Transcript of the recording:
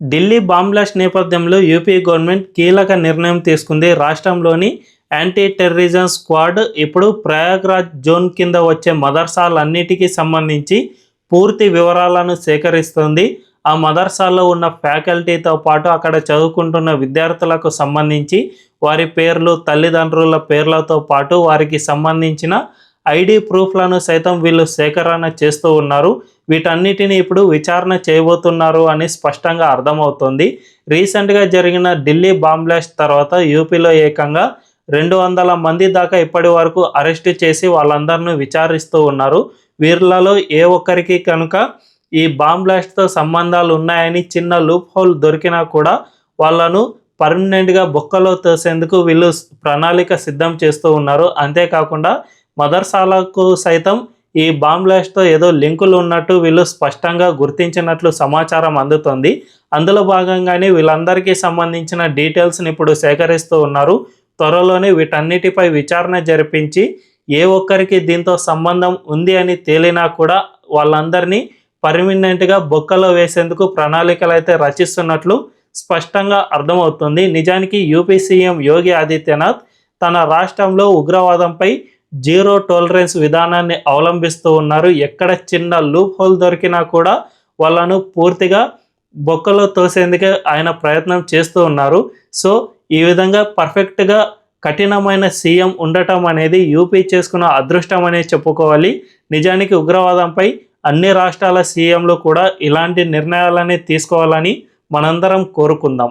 Delhi bomb blast నేపథ్యంలో UP government కీలక నిర్ణయం తీసుకుంది. రాష్ట్రంలోని యాంటీ టెర్రరిజం స్క్వాడ్ ఇప్పుడు ప్రయాగ్రాజ్ జోన్ కింద వచ్చే మదర్సాలన్నిటికీ సంబంధించి పూర్తి వివరాలను సేకరిస్తుంది. ఆ మదర్సాల్లో ఉన్న ఫ్యాకల్టీతో పాటు అక్కడ చదువుకుంటున్న విద్యార్థులకు సంబంధించి వారి పేర్లు తల్లిదండ్రుల పేర్లతో పాటు వారికి సంబంధించిన ఐడి ప్రూఫ్లను సైతం వీళ్ళు సేకరణ చేస్తూ ఉన్నారు. వీటన్నిటిని ఇప్పుడు విచారణ చేయబోతున్నారు అని స్పష్టంగా అర్థమవుతుంది. రీసెంట్గా జరిగిన ఢిల్లీ బాంబ్లాస్ట్ తర్వాత యూపీలో ఏకంగా రెండు వందల మంది దాకా ఇప్పటి వరకు అరెస్ట్ చేసి వాళ్ళందరినీ విచారిస్తూ ఉన్నారు. వీళ్ళలో ఏ ఒక్కరికి కనుక ఈ బాంబ్లాస్ట్తో సంబంధాలు ఉన్నాయని చిన్న లూప్ హోల్ దొరికినా కూడా వాళ్ళను పర్మనెంట్గా బొక్కలో తోసేందుకు వీళ్ళు ప్రణాళిక సిద్ధం చేస్తూ ఉన్నారు. అంతేకాకుండా మదర్సాలకు సైతం ఈ బాంబ్లాస్ట్తో ఏదో లింకులు ఉన్నట్టు వీళ్ళు స్పష్టంగా గుర్తించినట్లు సమాచారం అందుతోంది. అందులో భాగంగానే వీళ్ళందరికీ సంబంధించిన డీటెయిల్స్ని ఇప్పుడు సేకరిస్తూ ఉన్నారు. త్వరలోనే వీటన్నిటిపై విచారణ జరిపించి ఏ ఒక్కరికి దీంతో సంబంధం ఉంది అని తేలినా కూడా వాళ్ళందరినీ పర్మినెంట్గా బొక్కలో వేసేందుకు ప్రణాళికలు అయితే రచిస్తున్నట్లు స్పష్టంగా అర్థమవుతుంది. నిజానికి యూపీ సీఎం యోగి ఆదిత్యనాథ్ తన రాష్ట్రంలో ఉగ్రవాదంపై జీరో టోలరెన్స్ విధానాన్ని అవలంబిస్తూ ఉన్నారు. ఎక్కడ చిన్న లూప్ హోల్ దొరికినా కూడా వాళ్ళను పూర్తిగా బొక్కలో తోసేందుకే ఆయన ప్రయత్నం చేస్తూ ఉన్నారు. సో ఈ విధంగా పర్ఫెక్ట్గా కఠినమైన సీఎం ఉండటం అనేది యూపీ చేసుకున్న అదృష్టం అనే చెప్పుకోవాలి. నిజానికి ఉగ్రవాదంపై అన్ని రాష్ట్రాల సీఎంలు కూడా ఇలాంటి నిర్ణయాలనే తీసుకోవాలని మనందరం కోరుకుందాం.